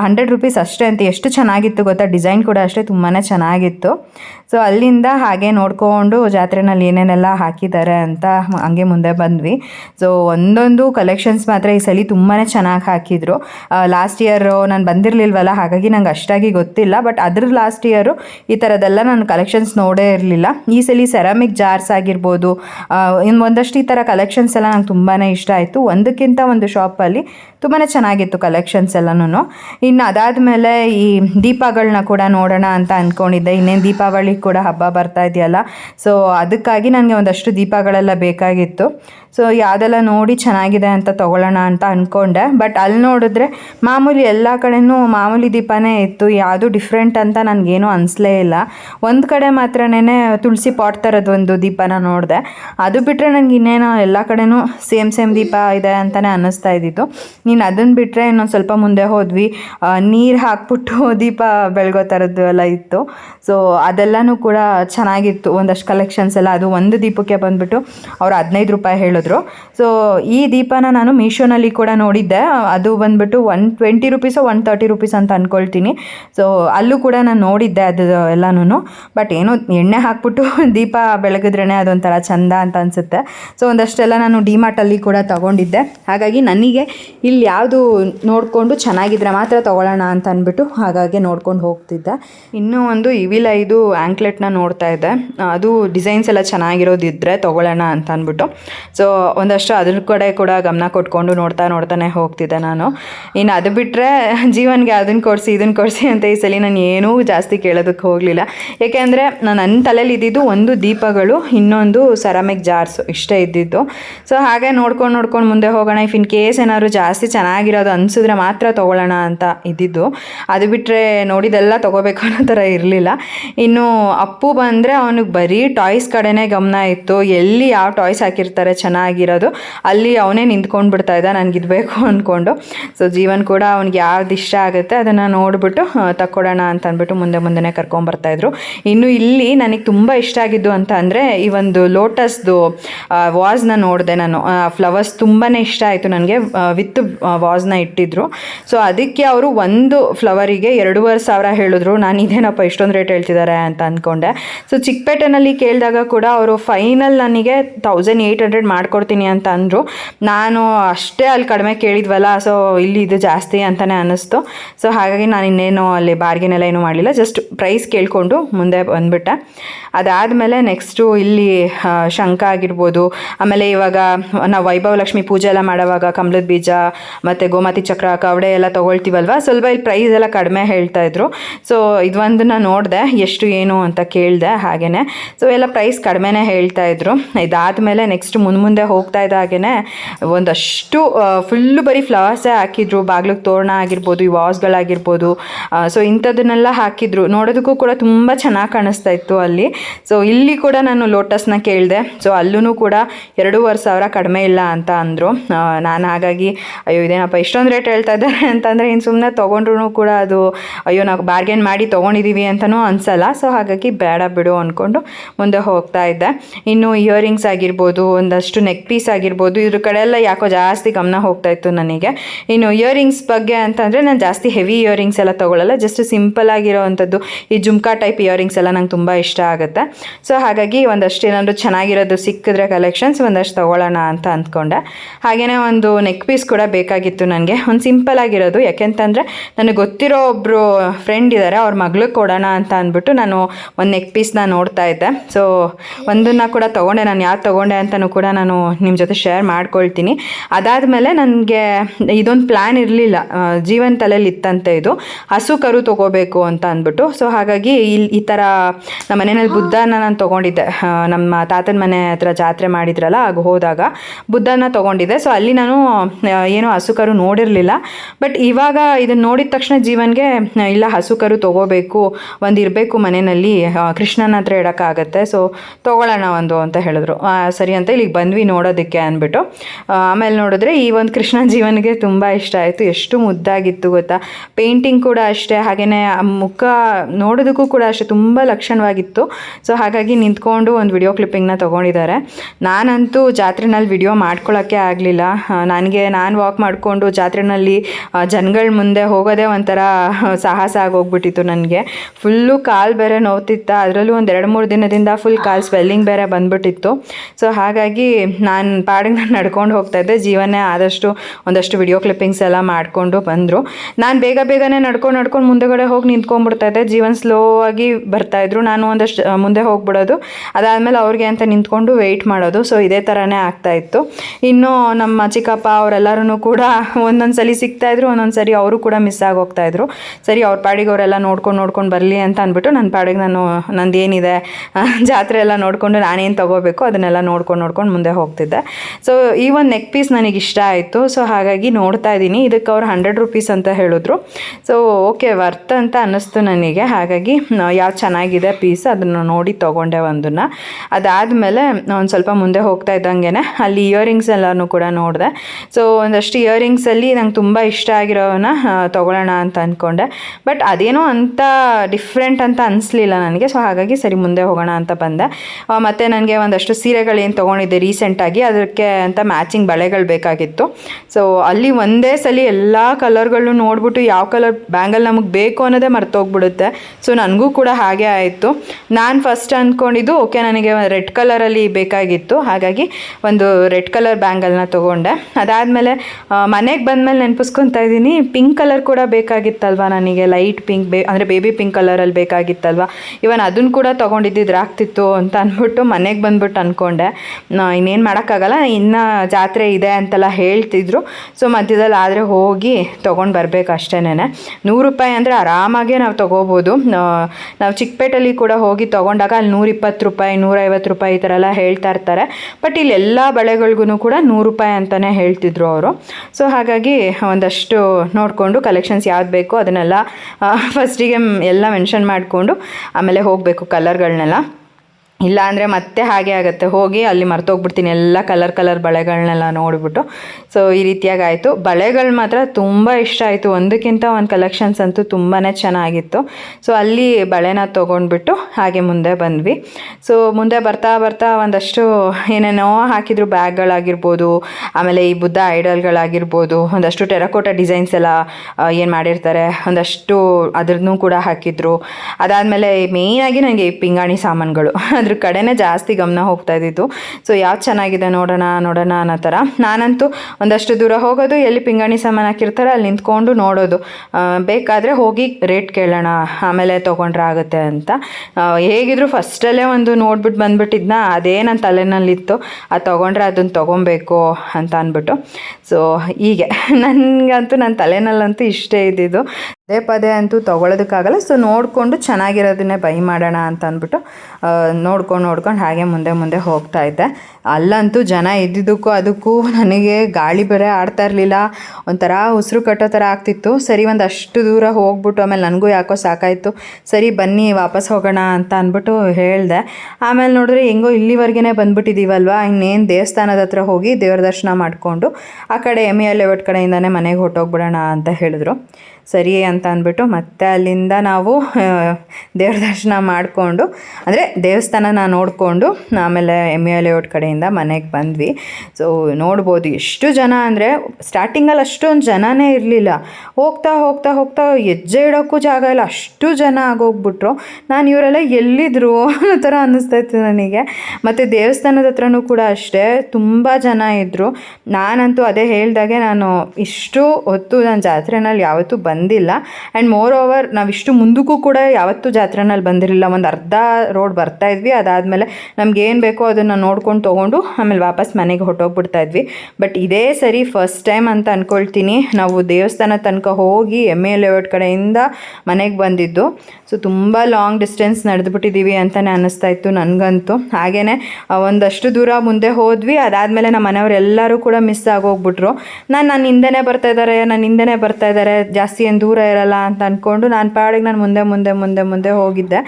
ಹಂಡ್ರೆಡ್ ರುಪೀಸ್ ಅಷ್ಟೇ ಅಂತ ಎಷ್ಟು ಚೆನ್ನಾಗಿತ್ತು ಗೊತ್ತಾ? ಡಿಸೈನ್ ಕೂಡ ಅಷ್ಟೇ ತುಂಬಾ ಚೆನ್ನಾಗಿತ್ತು. ಸೊ ಅಲ್ಲಿಂದ ಹಾಗೆ ನೋಡಿಕೊಂಡು ಜಾತ್ರೆನಲ್ಲಿ ಏನೇನೆಲ್ಲ ಹಾಕಿದ್ದಾರೆ ಅಂತ ಹಂಗೆ ಮುಂದೆ ಬಂದ್ವಿ. ಸೊ ಒಂದೊಂದು ಕಲೆಕ್ಷನ್ಸ್ ಮಾತ್ರ ಈ ಸಲ ತುಂಬಾ ಚೆನ್ನಾಗಿ ಹಾಕಿದ್ರು. ಲಾಸ್ಟ್ ಇಯರು ನಾನು ಬಂದಿರಲಿಲ್ವಲ್ಲ, ಹಾಗಾಗಿ ನಂಗೆ ಅಷ್ಟಾಗಿ ಗೊತ್ತಿಲ್ಲ. ಬಟ್ ಅದ್ರ ಲಾಸ್ಟ್ ಇಯರು ಈ ಥರದ್ದೆಲ್ಲ ನಾನು ಕಲೆಕ್ಷನ್ಸ್ ನೋಡೇ ಇರಲಿಲ್ಲ. ಈ ಸಲ ಸೆರಾಮಿಕ್ ಜಾರ್ಸ್ ಆಗಿರ್ಬೋದು ಇನ್ನು ಒಂದಷ್ಟು ಈ ಥರ ಕಲೆಕ್ಷನ್ಸ್ ಎಲ್ಲ ನಂಗೆ ತುಂಬಾ ಇಷ್ಟ ಆಯಿತು. ಒಂದಕ್ಕಿಂತ ಒಂದು చెప్పాలి. ತುಂಬಾ ಚೆನ್ನಾಗಿತ್ತು ಕಲೆಕ್ಷನ್ಸ್ ಎಲ್ಲನೂ ಇನ್ನು ಅದಾದಮೇಲೆ ಈ ದೀಪಗಳನ್ನ ಕೂಡ ನೋಡೋಣ ಅಂತ ಅಂದ್ಕೊಂಡಿದ್ದೆ ಇನ್ನೇನು ದೀಪಾವಳಿ ಕೂಡ ಹಬ್ಬ ಬರ್ತಾ ಇದೆಯಲ್ಲ. ಸೊ ಅದಕ್ಕಾಗಿ ನನಗೆ ಒಂದಷ್ಟು ದೀಪಗಳೆಲ್ಲ ಬೇಕಾಗಿತ್ತು. ಸೊ ಯಾವುದೆಲ್ಲ ನೋಡಿ ಚೆನ್ನಾಗಿದೆ ಅಂತ ತೊಗೊಳ್ಳೋಣ ಅಂತ ಅಂದ್ಕೊಂಡೆ ಬಟ್ ಅಲ್ಲಿ ನೋಡಿದ್ರೆ ಮಾಮೂಲಿ ಎಲ್ಲ ಕಡೆನೂ ಮಾಮೂಲಿ ದೀಪನೇ ಇತ್ತು. ಯಾವುದು ಡಿಫ್ರೆಂಟ್ ಅಂತ ನನಗೇನು ಅನಿಸ್ಲೇ ಇಲ್ಲ. ಒಂದು ಕಡೆ ಮಾತ್ರನೇ ತುಳಸಿ ಪಾಟ್ ಥರದ್ದು ಒಂದು ದೀಪನ ನೋಡಿದೆ. ಅದು ಬಿಟ್ಟರೆ ನನಗೆ ಇನ್ನೇನೋ ಎಲ್ಲ ಕಡೆನೂ ಸೇಮ್ ಸೇಮ್ ದೀಪ ಇದೆ ಅಂತಲೇ ಅನ್ನಿಸ್ತಾ ಇದ್ದಿತ್ತು ನೀನು ಅದನ್ನು ಬಿಟ್ಟರೆ ಇನ್ನೊಂದು ಸ್ವಲ್ಪ ಮುಂದೆ ಹೋದ್ವಿ. ನೀರು ಹಾಕ್ಬಿಟ್ಟು ದೀಪ ಬೆಳಗೋ ಥರದ್ದು ಎಲ್ಲ ಇತ್ತು. ಸೊ ಅದೆಲ್ಲನೂ ಕೂಡ ಚೆನ್ನಾಗಿತ್ತು. ಒಂದಷ್ಟು ಕಲೆಕ್ಷನ್ಸ್ ಎಲ್ಲ. ಅದು ಒಂದು ದೀಪಕ್ಕೆ ಬಂದುಬಿಟ್ಟು ಅವರು ಹದಿನೈದು ರೂಪಾಯಿ ಹೇಳಿದ್ರು. ಸೊ ಈ ದೀಪನ ನಾನು ಮೀಶೋನಲ್ಲಿ ಕೂಡ ನೋಡಿದ್ದೆ. ಅದು ಬಂದುಬಿಟ್ಟು ಒನ್ ಟ್ವೆಂಟಿ ರುಪೀಸೋ ಒನ್ ತರ್ಟಿ ರುಪೀಸ್ ಅಂತ ಅಂದ್ಕೊಳ್ತೀನಿ ಸೊ ಅಲ್ಲೂ ಕೂಡ ನಾನು ನೋಡಿದ್ದೆ ಅದು ಎಲ್ಲನೂ ಬಟ್ ಏನೋ ಎಣ್ಣೆ ಹಾಕ್ಬಿಟ್ಟು ದೀಪ ಬೆಳಗಿದ್ರೇ ಅದೊಂಥರ ಚಂದ ಅಂತ ಅನಿಸುತ್ತೆ. ಸೊ ಒಂದಷ್ಟೆಲ್ಲ ನಾನು ಡಿಮಾರ್ಟಲ್ಲಿ ಕೂಡ ತಗೊಂಡಿದ್ದೆ. ಹಾಗಾಗಿ ನನಗೆ ಇಲ್ಲಿ ಇಲ್ಲಿ ಯಾವುದು ನೋಡಿಕೊಂಡು ಚೆನ್ನಾಗಿದ್ರೆ ಮಾತ್ರ ತೊಗೊಳ್ಳೋಣ ಅಂತ ಅಂದ್ಬಿಟ್ಟು ಹಾಗಾಗಿ ನೋಡ್ಕೊಂಡು ಹೋಗ್ತಿದ್ದೆ. ಇನ್ನೂ ಒಂದು ಇವಿಲ್ ಐದು ಆ್ಯಂಕ್ಲೆಟ್ನ ನೋಡ್ತಾ ಇದ್ದೆ. ಅದು ಡಿಸೈನ್ಸ್ ಎಲ್ಲ ಚೆನ್ನಾಗಿರೋದಿದ್ದರೆ ತೊಗೊಳ್ಳೋಣ ಅಂತ ಅಂದ್ಬಿಟ್ಟು. ಸೊ ಒಂದಷ್ಟು ಅದ್ರ ಕಡೆ ಕೂಡ ಗಮನ ಕೊಟ್ಕೊಂಡು ನೋಡ್ತಾ ನೋಡ್ತಾನೆ ಹೋಗ್ತಿದ್ದೆ ನಾನು. ಇನ್ನು ಅದು ಬಿಟ್ಟರೆ ಜೀವನ್ಗೆ ಅದನ್ನು ಕೊಡಿಸಿ ಇದನ್ನು ಕೊಡಿಸಿ ಅಂತ ಈ ಸಲ ನಾನು ಏನೂ ಜಾಸ್ತಿ ಕೇಳೋದಕ್ಕೆ ಹೋಗಲಿಲ್ಲ. ಏಕೆಂದರೆ ನಾನು ನನ್ನ ತಲೆಯಲ್ಲಿ ಇದ್ದಿದ್ದು ಒಂದು ದೀಪಗಳು, ಇನ್ನೊಂದು ಸೆರಾಮಿಕ್ ಜಾರ್ಸ್ ಇಷ್ಟೇ ಇದ್ದಿದ್ದು. ಸೊ ಹಾಗೆ ನೋಡ್ಕೊಂಡು ನೋಡ್ಕೊಂಡು ಮುಂದೆ ಹೋಗೋಣ. ಇಫ್ ಇನ್ ಕೇಸ್ ಏನಾದರೂ ಜಾಸ್ತಿ ಚೆನ್ನಾಗಿರೋದು ಅನಿಸಿದ್ರೆ ಮಾತ್ರ ತೊಗೊಳ್ಳೋಣ ಅಂತ ಇದ್ದಿದ್ದು. ಅದು ಬಿಟ್ಟರೆ ನೋಡಿದೆಲ್ಲ ತೊಗೋಬೇಕು ಅನ್ನೋ ಥರ ಇರಲಿಲ್ಲ. ಇನ್ನು ಅಪ್ಪು ಬಂದರೆ ಅವನಿಗೆ ಬರೀ ಟಾಯ್ಸ್ ಕಡೆನೇ ಗಮನ ಇತ್ತು. ಎಲ್ಲಿ ಯಾವ ಟಾಯ್ಸ್ ಹಾಕಿರ್ತಾರೆ ಚೆನ್ನಾಗಿರೋದು. ಅಲ್ಲಿ ಅವನೇ ನಿಂತ್ಕೊಂಡು ಬಿಡ್ತಾ ಇದ್ದ. ನನಗೆ ಇದ್ಬೇಕು ಅಂದ್ಕೊಂಡು ಸೊ ಜೀವನ್ ಕೂಡ ಅವ್ನಿಗೆ ಯಾವ್ದು ಇಷ್ಟ ಆಗುತ್ತೆ ಅದನ್ನು ನೋಡಿಬಿಟ್ಟು ತಕ್ಕೊಡೋಣ ಅಂತ ಅಂದ್ಬಿಟ್ಟು ಮುಂದೆ ಮುಂದೆನೇ ಕರ್ಕೊಂಬರ್ತಾಯಿದ್ರು ಇನ್ನು ಇಲ್ಲಿ ನನಗೆ ತುಂಬ ಇಷ್ಟ ಆಗಿದ್ದು ಅಂತ ಅಂದರೆ ಈ ಒಂದು ಲೋಟಸ್ದು ವಾಸ್ನ ನೋಡಿದೆ ನಾನು. ಫ್ಲವರ್ಸ್ ತುಂಬಾ ಇಷ್ಟ ಆಯಿತು ನನಗೆ. ವಿತ್ ವಾಸ್ನ ಇಟ್ಟಿದ್ರು. ಸೊ ಅದಕ್ಕೆ ಅವರು ಒಂದು ಫ್ಲವರಿಗೆ ಎರಡೂವರೆ ಸಾವಿರ ಹೇಳಿದ್ರು. ನಾನು ಇದೇನಪ್ಪ ಇಷ್ಟೊಂದು ರೇಟ್ ಹೇಳ್ತಿದ್ದಾರೆ ಅಂತ ಅಂದ್ಕೊಂಡೆ ಸೊ ಚಿಕ್ಕಪೇಟೆನಲ್ಲಿ ಕೇಳಿದಾಗ ಕೂಡ ಅವರು ಫೈನಲ್ ನನಗೆ ತೌಸಂಡ್ ಏಯ್ಟ್ ಹಂಡ್ರೆಡ್ ಮಾಡ್ಕೊಡ್ತೀನಿ ಅಂತ ಅಂದರು. ನಾನು ಅಷ್ಟೇ ಅಲ್ಲಿ ಕಡಿಮೆ ಕೇಳಿದ್ವಲ್ಲ ಸೊ ಇಲ್ಲಿ ಇದು ಜಾಸ್ತಿ ಅಂತಲೇ ಅನ್ನಿಸ್ತು. ಸೊ ಹಾಗಾಗಿ ನಾನು ಇನ್ನೇನು ಅಲ್ಲಿ ಬಾರ್ಗೇನ್ ಎಲ್ಲ ಏನೂ ಮಾಡಲಿಲ್ಲ. ಜಸ್ಟ್ ಪ್ರೈಸ್ ಕೇಳಿಕೊಂಡು ಮುಂದೆ ಬಂದುಬಿಟ್ಟೆ. ಅದಾದಮೇಲೆ ನೆಕ್ಸ್ಟು ಇಲ್ಲಿ ಶಂಕ ಆಗಿರ್ಬೋದು. ಆಮೇಲೆ ಇವಾಗ ನಾವು ವೈಭವ ಲಕ್ಷ್ಮಿ ಪೂಜೆ ಎಲ್ಲ ಮಾಡೋವಾಗ ಕಮಲದ ಬೀಜ ಮತ್ತು ಗೋಮಾತಿ ಚಕ್ರ ಕವಡೆ ಎಲ್ಲ ತೊಗೊಳ್ತೀವಲ್ವ? ಸ್ವಲ್ಪ ಇಲ್ಲಿ ಪ್ರೈಸ್ ಎಲ್ಲ ಕಡಿಮೆ ಹೇಳ್ತಾ ಇದ್ರು. ಸೊ ಇದೊಂದನ್ನ ನೋಡಿದೆ, ಎಷ್ಟು ಏನು ಅಂತ ಕೇಳಿದೆ ಹಾಗೆಯೇ ಸೊ ಎಲ್ಲ ಪ್ರೈಸ್ ಕಡಿಮೆನೇ ಹೇಳ್ತಾ ಇದ್ರು. ಇದಾದಮೇಲೆ ನೆಕ್ಸ್ಟ್ ಮುಂದೆ ಮುಂದೆ ಹೋಗ್ತಾ ಇದ್ದ ಹಾಗೆಯೇ ಒಂದಷ್ಟು ಫುಲ್ಲು ಬರೀ ಫ್ಲವರ್ಸೇ ಹಾಕಿದ್ರು. ಬಾಗ್ಲಿಗೆ ತೋರಣ ಆಗಿರ್ಬೋದು, ಈ ವಾಸ್ಗಳಾಗಿರ್ಬೋದು. ಸೊ ಇಂಥದ್ದನ್ನೆಲ್ಲ ಹಾಕಿದ್ರು. ನೋಡೋದಕ್ಕೂ ಕೂಡ ತುಂಬ ಚೆನ್ನಾಗಿ ಕಾಣಿಸ್ತಾ ಇತ್ತು ಅಲ್ಲಿ. ಸೊ ಇಲ್ಲಿ ಕೂಡ ನಾನು ಲೋಟಸ್ನ ಕೇಳಿದೆ. ಸೊ ಅಲ್ಲೂ ಕೂಡ ಎರಡೂವರೆ ಸಾವಿರ ಕಡಿಮೆ ಇಲ್ಲ ಅಂತ ಅಂದರು. ನಾನು ಹಾಗಾಗಿ ಅಯ್ಯೋ ಇದೇನಪ್ಪ, ಇಷ್ಟೊಂದು ರೇಟ್ ಹೇಳ್ತಾ ಇದ್ದಾರೆ ಅಂತಂದರೆ ಇನ್ನು ಸುಮ್ಮನೆ ತೊಗೊಂಡ್ರು ಕೂಡ ಅದು, ಅಯ್ಯೋ, ನಾವು ಬಾರ್ಗೇನ್ ಮಾಡಿ ತೊಗೊಂಡಿದ್ದೀವಿ ಅಂತಲೂ ಅನಿಸಲ್ಲ. ಸೊ ಹಾಗಾಗಿ ಬೇಡ ಬಿಡು ಅಂದ್ಕೊಂಡು ಮುಂದೆ ಹೋಗ್ತಾ ಇದ್ದೆ. ಇನ್ನು ಇಯರಿಂಗ್ಸ್ ಆಗಿರ್ಬೋದು, ಒಂದಷ್ಟು ನೆಕ್ ಪೀಸ್ ಆಗಿರ್ಬೋದು, ಇದ್ರ ಕಡೆ ಎಲ್ಲ ಯಾಕೋ ಜಾಸ್ತಿ ಗಮನ ಹೋಗ್ತಾ ಇತ್ತು ನನಗೆ. ಇನ್ನು ಇಯರಿಂಗ್ಸ್ ಬಗ್ಗೆ ಅಂತಂದರೆ ನಾನು ಜಾಸ್ತಿ ಹೆವಿ ಇಯರಿಂಗ್ಸ್ ಎಲ್ಲ ತೊಗೊಳ್ಳಲ್ಲ ಜಸ್ಟ್ ಸಿಂಪಲ್ ಆಗಿರೋವಂಥದ್ದು ಈ ಜುಮ್ಕಾ ಟೈಪ್ ಇಯರಿಂಗ್ಸ್ ಎಲ್ಲ ನಂಗೆ ತುಂಬ ಇಷ್ಟ ಆಗುತ್ತೆ. ಸೊ ಹಾಗಾಗಿ ಒಂದಷ್ಟು ಏನಾದರೂ ಚೆನ್ನಾಗಿರೋದು ಸಿಕ್ಕಿದ್ರೆ ಕಲೆಕ್ಷನ್ಸ್ ಒಂದಷ್ಟು ತೊಗೊಳ್ಳೋಣ ಅಂತ ಅಂದ್ಕೊಂಡೆ. ಹಾಗೆಯೇ ಒಂದು ನೆಕ್ ಪೀಸ್ ಕೂಡ ಬೇಕಾಗಿತ್ತು ನನಗೆ. ಒಂದು ಸಿಂಪಲ್ ಆಗಿರೋದು. ಯಾಕೆಂತಂದರೆ ನನಗೆ ಗೊತ್ತಿರೋ ಒಬ್ಬರು ಫ್ರೆಂಡ್ ಇದ್ದಾರೆ ಅವ್ರ ಮಗಳು ಕೊಡೋಣ ಅಂತ ಅಂದ್ಬಿಟ್ಟು ನಾನು ಒಂದು ನೆಕ್ ಪೀಸ್ನ ನೋಡ್ತಾ ಇದ್ದೆ. ಸೊ ಒಂದನ್ನು ಕೂಡ ತೊಗೊಂಡೆ. ನಾನು ಯಾವ್ದು ತೊಗೊಂಡೆ ಅಂತಲೂ ಕೂಡ ನಾನು ನಿಮ್ಮ ಜೊತೆ ಶೇರ್ ಮಾಡ್ಕೊಳ್ತೀನಿ. ಅದಾದಮೇಲೆ ನನಗೆ ಇದೊಂದು ಪ್ಲ್ಯಾನ್ ಇರಲಿಲ್ಲ. ಜೀವನ ತಲೆಯಲ್ಲಿ ಇತ್ತಂತೆ ಇದು. ಹಸು ಕರು ತೊಗೋಬೇಕು ಅಂತ ಅಂದ್ಬಿಟ್ಟು. ಸೊ ಹಾಗಾಗಿ ಇಲ್ಲಿ ಈ ಥರ ನಮ್ಮ ಮನೆಯಲ್ಲಿ ಬುದ್ಧನ ನಾನು ತೊಗೊಂಡಿದ್ದೆ. ನಮ್ಮ ತಾತನ ಮನೆ ಹತ್ರ ಜಾತ್ರೆ ಮಾಡಿದ್ರಲ್ಲ, ಆಗ ಹೋದಾಗ ಬುದ್ಧನ ತೊಗೊಂಡಿದ್ದೆ. ಸೊ ಅಲ್ಲಿ ನಾನು ಏನು ಏನೋ ಹಸು ಕರು ನೋಡಿರಲಿಲ್ಲ. ಬಟ್ ಇವಾಗ ಇದನ್ನು ನೋಡಿದ ತಕ್ಷಣ ಜೀವನ್ಗೆ, ಇಲ್ಲ ಹಸು ಕರು ತೊಗೋಬೇಕು, ಒಂದು ಇರಬೇಕು ಮನೆಯಲ್ಲಿ ಕೃಷ್ಣನ ಹತ್ರ ಇಡೋಕ್ಕಾಗತ್ತೆ ಸೊ ತೊಗೊಳ್ಳೋಣ ಒಂದು ಅಂತ ಹೇಳಿದ್ರು. ಸರಿ ಅಂತ ಇಲ್ಲಿಗೆ ಬಂದ್ವಿ ನೋಡೋದಕ್ಕೆ ಅಂದ್ಬಿಟ್ಟು. ಆಮೇಲೆ ನೋಡಿದ್ರೆ ಈ ಒಂದು ಕೃಷ್ಣ ಜೀವನಿಗೆ ತುಂಬ ಇಷ್ಟ ಆಯಿತು. ಎಷ್ಟು ಮುದ್ದಾಗಿತ್ತು ಗೊತ್ತಾ? ಪೇಂಟಿಂಗ್ ಕೂಡ ಅಷ್ಟೇ ಹಾಗೆಯೇ ಮುಖ ನೋಡೋದಕ್ಕೂ ಕೂಡ ಅಷ್ಟೇ, ತುಂಬ ಲಕ್ಷಣವಾಗಿತ್ತು. ಸೊ ಹಾಗಾಗಿ ನಿಂತ್ಕೊಂಡು ಒಂದು ವಿಡಿಯೋ ಕ್ಲಿಪ್ಪಿಂಗ್ನ ತೊಗೊಂಡಿದ್ದಾರೆ. ನಾನಂತೂ ಜಾತ್ರೆನಲ್ಲಿ ವಿಡಿಯೋ ಮಾಡ್ಕೊಳ್ಳೋಕ್ಕೆ ಆಗಲಿಲ್ಲ. ನನಗೆ ನಾನು ವಾಕ್ ಮಾಡಿಕೊಂಡು ಜಾತ್ರೆನಲ್ಲಿ ಜನಗಳ ಮುಂದೆ ಹೋಗೋದೆ ಒಂಥರ ಸಾಹಸ ಆಗೋಗ್ಬಿಟ್ಟಿತ್ತು ನನಗೆ. ಫುಲ್ಲು ಕಾಲು ಬೇರೆ ನೋವ್ತಿತ್ತ, ಅದರಲ್ಲೂ ಒಂದು ಎರಡು ಮೂರು ದಿನದಿಂದ ಫುಲ್ ಕಾಲು ಸ್ವೆಲ್ಲಿಂಗ್ ಬೇರೆ ಬಂದ್ಬಿಟ್ಟಿತ್ತು. ಸೊ ಹಾಗಾಗಿ ನಾನು ಪಾಡಿಗೆ ನಾನು ನಡ್ಕೊಂಡು ಹೋಗ್ತಾ ಇದ್ದೆ. ಜೀವನೇ ಆದಷ್ಟು ಒಂದಷ್ಟು ವಿಡಿಯೋ ಕ್ಲಿಪ್ಪಿಂಗ್ಸ್ ಎಲ್ಲ ಮಾಡಿಕೊಂಡು ಬಂದರು. ನಾನು ಬೇಗ ಬೇಗನೆ ನಡ್ಕೊಂಡು ನಡ್ಕೊಂಡು ಮುಂದೆಗಡೆ ಹೋಗಿ ನಿಂತ್ಕೊಂಡ್ಬಿಡ್ತಾ ಇದ್ದೆ. ಜೀವನ್ ಸ್ಲೋ ಆಗಿ ಬರ್ತಾಯಿದ್ರು ನಾನು ಒಂದಷ್ಟು ಮುಂದೆ ಹೋಗ್ಬಿಡೋದು. ಅದಾದಮೇಲೆ ಅವ್ರಿಗೆ ಅಂತ ನಿಂತ್ಕೊಂಡು ವೆಯ್ಟ್ ಮಾಡೋದು. ಸೊ ಇದೇ ಥರನೇ ಆಗ್ತಾ ಇತ್ತು. ಇನ್ನು ನಮ್ಮ ಚಿಕ್ಕಪ್ಪ ಅವರೆಲ್ಲರೂ ಕೂಡ ಒಂದೊಂದು ಸಲ ಸಿಗ್ತಾಯಿದ್ರು ಒಂದೊಂದು ಸರಿ ಅವರು ಕೂಡ ಮಿಸ್ ಆಗಿ ಹೋಗ್ತಾಯಿದ್ರು ಸರಿ, ಅವ್ರ ಪಾಡಿಗೆ ಅವರೆಲ್ಲ ನೋಡ್ಕೊಂಡು ನೋಡ್ಕೊಂಡು ಬರಲಿ ಅಂತ ಅಂದ್ಬಿಟ್ಟು ನನ್ನ ಪಾಡಿಗೆ ನಾನು ನಂದು ಏನಿದೆ ಜಾತ್ರೆ ಎಲ್ಲ ನೋಡಿಕೊಂಡು ನಾನೇನು ತೊಗೋಬೇಕು ಅದನ್ನೆಲ್ಲ ನೋಡ್ಕೊಂಡು ನೋಡ್ಕೊಂಡು ಮುಂದೆ ಹೋಗ್ತಿದ್ದೆ. ಸೊ ಈ ಒಂದು ನೆಕ್ ಪೀಸ್ ನನಗೆ ಇಷ್ಟ ಆಯಿತು. ಸೊ ಹಾಗಾಗಿ ನೋಡ್ತಾ ಇದ್ದೀನಿ. ಇದಕ್ಕೆ ಅವ್ರು ಹಂಡ್ರೆಡ್ ರುಪೀಸ್ ಅಂತ ಹೇಳಿದ್ರು. ಸೊ ಓಕೆ ವರ್ತ್ ಅಂತ ಅನ್ನಿಸ್ತು ನನಗೆ. ಹಾಗಾಗಿ ಯಾವ ಚೆನ್ನಾಗಿದೆ ಪೀಸ್ ಅದನ್ನು ನೋಡಿ ತೊಗೊಂಡೆ ಒಂದನ್ನು. ಅದಾದಮೇಲೆ ಒಂದು ಸ್ವಲ್ಪ ಮುಂದೆ ಹೋಗ್ತಾ ಇದ್ದಂಗೆ ಅಲ್ಲಿ ಇಯರಿಂಗ್ಸ್ ಎಲ್ಲನೂ ಕೂಡ ನೋಡಿದೆ. ಸೊ ಒಂದಷ್ಟು ಇಯರಿಂಗ್ಸಲ್ಲಿ ನಂಗೆ ತುಂಬ ಇಷ್ಟ ಆಗಿರೋನ ತೊಗೊಳ್ಳೋಣ ಅಂತ ಅಂದ್ಕೊಂಡೆ ಬಟ್ ಅದೇನೋ ಅಂತ ಡಿಫ್ರೆಂಟ್ ಅಂತ ಅನಿಸ್ಲಿಲ್ಲ ನನಗೆ ಸೊ ಹಾಗಾಗಿ ಸರಿ ಮುಂದೆ ಹೋಗೋಣ ಅಂತ ಬಂದೆ. ಮತ್ತು ನನಗೆ ಒಂದಷ್ಟು ಸೀರೆಗಳೇನು ತೊಗೊಂಡಿದ್ದೆ ರೀಸೆಂಟಾಗಿ ಅದಕ್ಕೆ ಅಂತ ಮ್ಯಾಚಿಂಗ್ ಬಳೆಗಳು ಬೇಕಾಗಿತ್ತು. ಸೊ ಅಲ್ಲಿ ಒಂದೇ ಸಲ ಎಲ್ಲ ಕಲರ್ಗಳು ನೋಡ್ಬಿಟ್ಟು ಯಾವ ಕಲರ್ ಬ್ಯಾಂಗಲ್ ನಮಗೆ ಬೇಕು ಅನ್ನೋದೇ ಮರ್ತೋಗ್ಬಿಡುತ್ತೆ. ಸೊ ನನಗೂ ಕೂಡ ಹಾಗೆ ಆಯಿತು. ನಾನು ಫಸ್ಟ್ ಅಂದ್ಕೊಂಡಿದ್ದು ಓಕೆ ನನಗೆ ರೆಡ್ ಕಲರಲ್ಲಿ ಬೇಕಾಗಿತ್ತು. ಹಾಗಾಗಿ ಒಂದು ರೆಡ್ ಕಲರ್ ಬ್ಯಾಂಗಲ್ನ ತೊಗೊಂಡೆ. ಅದಾದಮೇಲೆ ಮನೆಗೆ ಬಂದಮೇಲೆ ನೆನಪಿಸ್ಕೊತಾ ಇದ್ದೀನಿ ಪಿಂಕ್ ಕಲರ್ ಕೂಡ ಬೇಕಾಗಿತ್ತಲ್ವ ನನಗೆ? ಲೈಟ್ ಪಿಂಕ್ ಬೇ ಅಂದರೆ ಬೇಬಿ ಪಿಂಕ್ ಕಲರಲ್ಲಿ ಬೇಕಾಗಿತ್ತಲ್ವ? ಇವನ್ ಅದನ್ನು ಕೂಡ ತೊಗೊಂಡಿದ್ದಿದ್ರೆ ಆಗ್ತಿತ್ತು ಅಂತ ಅಂದ್ಬಿಟ್ಟು ಮನೆಗೆ ಬಂದ್ಬಿಟ್ಟು ಅಂದ್ಕೊಂಡೆ ಇನ್ನೇನು ಮಾಡೋಕ್ಕಾಗಲ್ಲ, ಇನ್ನು ಜಾತ್ರೆ ಇದೆ ಅಂತೆಲ್ಲ ಹೇಳ್ತಿದ್ರು. ಸೊ ಮಧ್ಯದಲ್ಲಿ ಆದರೆ ಹೋಗಿ ತೊಗೊಂಡು ಬರಬೇಕು ಅಷ್ಟೇನೆ ನೂರು ರೂಪಾಯಿ ಅಂದರೆ ಆರಾಮಾಗೆ ನಾವು ತೊಗೋಬೋದು. ನಾವು ಚಿಕ್ಕಪೇಟೆಲಿ ಕೂಡ ಹೋಗಿ ತೊಗೊಂಡಾಗ ಅಲ್ಲಿ ನೂರಿಪ್ಪತ್ತು ರೂಪಾಯಿ, ನೂರೈವತ್ತು ರೂಪಾಯಿ ಈ ಥರ ಎಲ್ಲ ಹೇಳ್ತಾ ಇರ್ತಾರೆ. ಬಟ್ ಇಲ್ಲಿ ಎಲ್ಲ ಬಳೆಗಳಿಗೂ ಕೂಡ ನೂರು ರೂಪಾಯಿ ಅಂತಲೇ ಹೇಳ್ತಿದ್ರು ಅವರು. ಸೊ ಹಾಗಾಗಿ ಒಂದಷ್ಟು ನೋಡಿಕೊಂಡು ಕಲೆಕ್ಷನ್ಸ್ ಯಾವ್ದು ಬೇಕೋ ಅದನ್ನೆಲ್ಲ ಫಸ್ಟಿಗೆ ಎಲ್ಲ ಮೆನ್ಷನ್ ಮಾಡಿಕೊಂಡು ಆಮೇಲೆ ಹೋಗಬೇಕು ಕಲರ್ಗಳನ್ನೆಲ್ಲ ಇಲ್ಲ ಅಂದರೆ ಮತ್ತೆ ಹಾಗೆ ಆಗುತ್ತೆ. ಹೋಗಿ ಅಲ್ಲಿ ಮರ್ತೋಗ್ಬಿಡ್ತೀನಿ. ಎಲ್ಲ ಕಲರ್ ಕಲರ್ ಬಳೆಗಳನ್ನೆಲ್ಲ ನೋಡಿಬಿಟ್ಟು. ಸೊ ಈ ರೀತಿಯಾಗಿ ಆಯಿತು. ಬಳೆಗಳು ಮಾತ್ರ ತುಂಬ ಇಷ್ಟ ಆಯಿತು. ಒಂದಕ್ಕಿಂತ ಒಂದು ಕಲೆಕ್ಷನ್ಸ್ ಅಂತೂ ತುಂಬಾ ಚೆನ್ನಾಗಿತ್ತು. ಸೊ ಅಲ್ಲಿ ಬಳೆನ ತೊಗೊಂಡ್ಬಿಟ್ಟು ಹಾಗೆ ಮುಂದೆ ಬಂದ್ವಿ. ಸೊ ಮುಂದೆ ಬರ್ತಾ ಬರ್ತಾ ಒಂದಷ್ಟು ಏನೇನೋ ಹಾಕಿದ್ರು. ಬ್ಯಾಗ್ಗಳಾಗಿರ್ಬೋದು, ಆಮೇಲೆ ಈ ಬುದ್ಧ ಐಡಲ್ಗಳಾಗಿರ್ಬೋದು, ಒಂದಷ್ಟು ಟೆರಕೋಟ ಡಿಸೈನ್ಸ್ ಎಲ್ಲ ಏನು ಮಾಡಿರ್ತಾರೆ, ಒಂದಷ್ಟು ಅದ್ರನ್ನೂ ಕೂಡ ಹಾಕಿದ್ರು. ಅದಾದಮೇಲೆ ಮೇಯ್ನಾಗಿ ನನಗೆ ಪಿಂಗಾಣಿ ಸಾಮಾನುಗಳು. ಅದ್ರ ಕಡೆನೇ ಜಾಸ್ತಿ ಗಮನ ಹೋಗ್ತಾ ಇದ್ದಿದ್ದು. ಸೊ ಯಾವ್ದು ಚೆನ್ನಾಗಿದೆ ನೋಡೋಣ ನೋಡೋಣ ಅನ್ನೋ ಥರ. ನಾನಂತೂ ಒಂದಷ್ಟು ದೂರ ಹೋಗೋದು, ಎಲ್ಲಿ ಪಿಂಗಾಣಿ ಸಾಮಾನು ಹಾಕಿರ್ತಾರೆ ಅಲ್ಲಿ ನಿಂತ್ಕೊಂಡು ನೋಡೋದು. ಬೇಕಾದರೆ ಹೋಗಿ ರೇಟ್ ಕೇಳೋಣ, ಆಮೇಲೆ ತೊಗೊಂಡ್ರೆ ಆಗುತ್ತೆ ಅಂತ. ಹೇಗಿದ್ರು ಫಸ್ಟಲ್ಲೇ ಒಂದು ನೋಡ್ಬಿಟ್ಟು ಬಂದ್ಬಿಟ್ಟಿದ್ನ, ಅದೇ ನನ್ನ ತಲೆನಲ್ಲಿತ್ತು. ಅದು ತೊಗೊಂಡ್ರೆ ಅದನ್ನು ತೊಗೊಬೇಕು ಅಂತ ಅಂದ್ಬಿಟ್ಟು. ಸೊ ಹೀಗೆ. ನನಗಂತೂ ನನ್ನ ತಲೆನಲ್ಲಂತೂ ಇಷ್ಟೇ ಇದ್ದಿದ್ದು. ಪದೇ ಪದೇ ಅಂತೂ ತೊಗೊಳೋದಕ್ಕಾಗಲ್ಲ. ಸೊ ನೋಡಿಕೊಂಡು ಚೆನ್ನಾಗಿರೋದನ್ನೇ ಬೈ ಮಾಡೋಣ ಅಂತ ಅಂದ್ಬಿಟ್ಟು ನೋಡ್ಕೊಂಡು ನೋಡ್ಕೊಂಡು ಹಾಗೆ ಮುಂದೆ ಮುಂದೆ ಹೋಗ್ತಾ ಇದ್ದೆ. ಅಲ್ಲಂತೂ ಜನ ಇದ್ದಿದ್ದಕ್ಕೂ ಅದಕ್ಕೂ ನನಗೆ ಗಾಳಿ ಬೇರೆ ಆಡ್ತಾ ಇರಲಿಲ್ಲ. ಒಂಥರ ಉಸಿರು ಕಟ್ಟೋ ಥರ ಆಗ್ತಿತ್ತು. ಸರಿ, ಒಂದು ಅಷ್ಟು ದೂರ ಹೋಗ್ಬಿಟ್ಟು ಆಮೇಲೆ ನನಗೂ ಯಾಕೋ ಸಾಕಾಯಿತು. ಸರಿ, ಬನ್ನಿ, ವಾಪಸ್ ಹೋಗೋಣ ಅಂತ ಅಂದ್ಬಿಟ್ಟು ಹೇಳಿದೆ. ಆಮೇಲೆ ನೋಡಿದ್ರೆ ಹೆಂಗೋ ಇಲ್ಲಿವರೆಗೇ ಬಂದ್ಬಿಟ್ಟಿದ್ದೀವಲ್ವಾ ಇನ್ನೇನು ದೇವಸ್ಥಾನದ ಹತ್ರ ಹೋಗಿ ದೇವ್ರ ದರ್ಶನ ಮಾಡಿಕೊಂಡು ಆ ಕಡೆ ಎಂ ಎಲ್ ಲೆವೆಟ್ ಕಡೆಯಿಂದನೇ ಮನೆಗೆ ಹೊಟ್ಟೋಗ್ಬಿಡೋಣ ಅಂತ ಹೇಳಿದ್ರು. ಸರಿ ಅಂತ ಅಂದ್ಬಿಟ್ಟು ಮತ್ತೆ ಅಲ್ಲಿಂದ ನಾವು ದೇವ್ರ ದರ್ಶನ ಮಾಡಿಕೊಂಡು, ಅಂದರೆ ದೇವಸ್ಥಾನನ ನೋಡಿಕೊಂಡು ಆಮೇಲೆ ಎಂ ಎಲ್ ಲೇಔಟ್ ಕಡೆಯಿಂದ ಮನೆಗೆ ಬಂದ್ವಿ. ಸೊ ನೋಡ್ಬೋದು ಎಷ್ಟು ಜನ ಅಂದರೆ ಸ್ಟಾರ್ಟಿಂಗಲ್ಲಿ ಅಷ್ಟೊಂದು ಜನನೇ ಇರಲಿಲ್ಲ. ಹೋಗ್ತಾ ಹೋಗ್ತಾ ಹೋಗ್ತಾ ಹೆಜ್ಜೆ ಇಡೋಕ್ಕೂ ಜಾಗ ಇಲ್ಲ. ಅಷ್ಟು ಜನ ಆಗೋಗ್ಬಿಟ್ರು. ನಾನು ಇವರೆಲ್ಲ ಎಲ್ಲಿದ್ರು ಅನ್ನೋ ಥರ ಅನ್ನಿಸ್ತಾ ಇತ್ತು ನನಗೆ. ಮತ್ತು ದೇವಸ್ಥಾನದ ಹತ್ರನೂ ಕೂಡ ಅಷ್ಟೇ. ತುಂಬ ಜನ ಇದ್ದರು ನಾನಂತೂ ಅದೇ ಹೇಳಿದಾಗೆ ನಾನು ಇಷ್ಟು ಹೊತ್ತು ನಾನು ಜಾತ್ರೆನಲ್ಲಿ ಯಾವತ್ತೂ ಬಂದಿಲ್ಲ. ಆ್ಯಂಡ್ ಮೋರ್ ಓವರ್ ನಾವು ಇಷ್ಟು ಮುಂದಕ್ಕೂ ಕೂಡ ಯಾವತ್ತೂ ಜಾತ್ರೆನಲ್ಲಿ ಬಂದಿರಲಿಲ್ಲ. ಒಂದು ಅರ್ಧ ರೋಡ್ ಬರ್ತಾ ಇದ್ವಿ. ಅದಾದಮೇಲೆ ನಮ್ಗೆ ಏನು ಬೇಕೋ ಅದನ್ನು ನೋಡ್ಕೊಂಡು ತೊಗೊಂಡು ಆಮೇಲೆ ವಾಪಸ್ ಮನೆಗೆ ಹೊಟ್ಟೋಗ್ಬಿಡ್ತಾ ಇದ್ವಿ. ಬಟ್ ಇದೇ ಸರಿ ಫಸ್ಟ್ ಟೈಮ್ ಅಂತ ಅಂದ್ಕೊಳ್ತೀನಿ ನಾವು ದೇವಸ್ಥಾನ ತನಕ ಹೋಗಿ ಎಂ ಎ ಲೇಔಟ್ ಕಡೆಯಿಂದ ಮನೆಗೆ ಬಂದಿದ್ದು. ಸೊ ತುಂಬ ಲಾಂಗ್ ಡಿಸ್ಟೆನ್ಸ್ ನಡೆದುಬಿಟ್ಟಿದ್ದೀವಿ ಅಂತಲೇ ಅನ್ನಿಸ್ತಾ ಇತ್ತು ನನಗಂತೂ. ಹಾಗೆಯೇ ಒಂದಷ್ಟು ದೂರ ಮುಂದೆ ಹೋದ್ವಿ. ಅದಾದಮೇಲೆ ನಮ್ಮ ಮನೆಯವರೆಲ್ಲರೂ ಕೂಡ ಮಿಸ್ ಆಗೋಗ್ಬಿಟ್ರು. ನಾನು ನನ್ನ ಹಿಂದೆನೇ ಬರ್ತಾ ಇದ್ದಾರೆ ನನ್ನ ಹಿಂದೆನೇ ಬರ್ತಾ ಇದ್ದಾರೆ ಜಾಸ್ತಿ ಏನು ದೂರ ಇರಲ್ಲ ಅಂತ ಅಂದ್ಕೊಂಡು ನಾನು ಪಾಡಿಗೆ ನಾನು ಮುಂದೆ ಮುಂದೆ ಮುಂದೆ ಮುಂದೆ ಹೋಗಿದ್ದೆ.